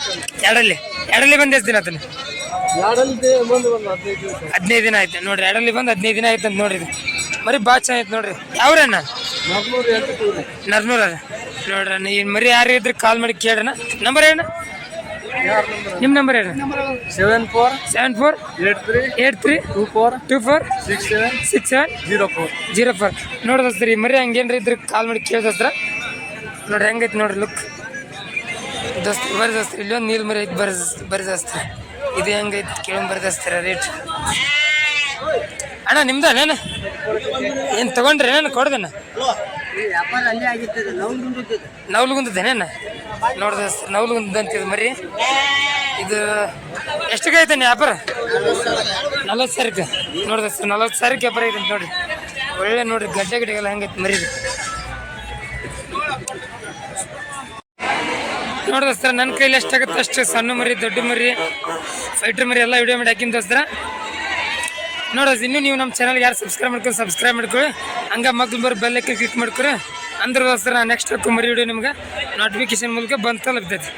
ಎರಡಲ್ಲಿ. ಎರಡಲ್ಲಿ ಬಂದು ಎಷ್ಟು ದಿನ ಆತನ? ಒಂದು ಹದಿನೈದು ದಿನ ಆಯ್ತು ನೋಡ್ರಿ. ಎರಡಲ್ಲಿ ಬಂದು ಹದಿನೈದು ದಿನ ಆಯ್ತು ಅಂತ ನೋಡ್ರಿ ಮರಿ ಭಾಳ ಚೆನ್ನಾಗಿತ್ತು ನೋಡ್ರಿ. ಯಾವ್ರಣ್ಣ? ನರ್ನೂರ ನೋಡ್ರಣ್ಣ ಈ ಮರಿ ಯಾರು ಇದ್ರೆ ಕಾಲ್ ಮಾಡಿ ಕೇಳ್ರಣ್ಣ. ನಂಬರ್ ಏನ ನಿಮ್ಮ ನಂಬರ್ ಏನು seven four seven four eight three eight three two four two four six seven six seven zero four zero four ನೋಡಿ ಸರಿ ಮರಿ ಹಂಗೇನ್ರಿ ಇದ್ರ ಕಾಲ್ ಮಾಡಿ ಕೇಳಿ ದೋಸ್ತ್ರ. ನೋಡ್ರಿ ಹೆಂಗೈತಿ ನೋಡ್ರಿ ಲುಕ್ ದೋಸ್ತ್ ಬರೀ ದೋಸ್ತ್ರಿ ಇಲ್ಲೊಂದು ನೀಲ್ ಮರಿ ಐತಿ ಬರ್ರಿ ಬರ್ರಿ ದೋಸ್ತ್ರ. ಇದು ಹೆಂಗೈತಿ ಕೇಳೊಂದು ದೋಸ್ತರ ರೇಟ್ ಅಣ್ಣ ನಿಮ್ದು ಅಣ್ಣ ಏನು ತಗೊಂಡ್ರಿ ಏನೇನು ಕೊಡ್ದೇನ ನವ್ಲುಗುಂದದೇನೇನ ನೋಡ್ದ ನವಲು ಅಂತಿದ್ ಮರಿ. ಇದು ಎಷ್ಟು ಐತೆ ವ್ಯಾಪಾರ? ನಲ್ವತ್ತು ಸಾವಿರಕ್ಕೆ. ನೋಡ್ದ ಸರ್ ನಲ್ವತ್ತು ಸಾವಿರಕ್ಕೆ ವ್ಯಾಪಾರ ಐತೆ ನೋಡಿ ಒಳ್ಳೆ ನೋಡ್ರಿ, ಗಡ್ಡೆ ಗಿಡಗೆಲ್ಲ ಹಂಗೈತೆ ಮರಿ ನೋಡಿದ ಸರ್ ನನ್ನ ಕೈಲಿ ಎಷ್ಟಾಗುತ್ತೆ ಅಷ್ಟು ಸಣ್ಣ ಮರಿ, ದೊಡ್ಡ ಮರಿ ಫೈಟ್ರ್ ಮರಿ ಎಲ್ಲ ವಿಡಿಯೋ ಮಾಡಿ ಹಾಕಿನ ದೋಸ್ತರ. ನೋಡೋದು ಇನ್ನೂ ನೀವು ನಮ್ಮ ಚಾನಲ್ ಯಾರು ಸಬ್ಸ್ಕ್ರೈಬ್ ಮಾಡ್ಕೊಂಡು ಸಬ್ಸ್ಕ್ರೈಬ್ ಮಾಡ್ಕೊಳ್ಳಿ. ಹಂಗೆ ಮಗ್ಳು ಬರೋ ಬೆಲ್ಲಕ್ಕೆ ಕ್ಲಿಕ್ ಮಾಡ್ಕೊರಿ. ಅಂದ್ರೆ ದೋಸ್ತರ ನೆಕ್ಸ್ಟ್ ಮರಿ ವಿಡಿಯೋ ನಿಮ್ಗೆ ನೋಟಿಫಿಕೇಶನ್ ಮೂಲಕ ಬಂದು ತಲುಪ್ತೈತಿ.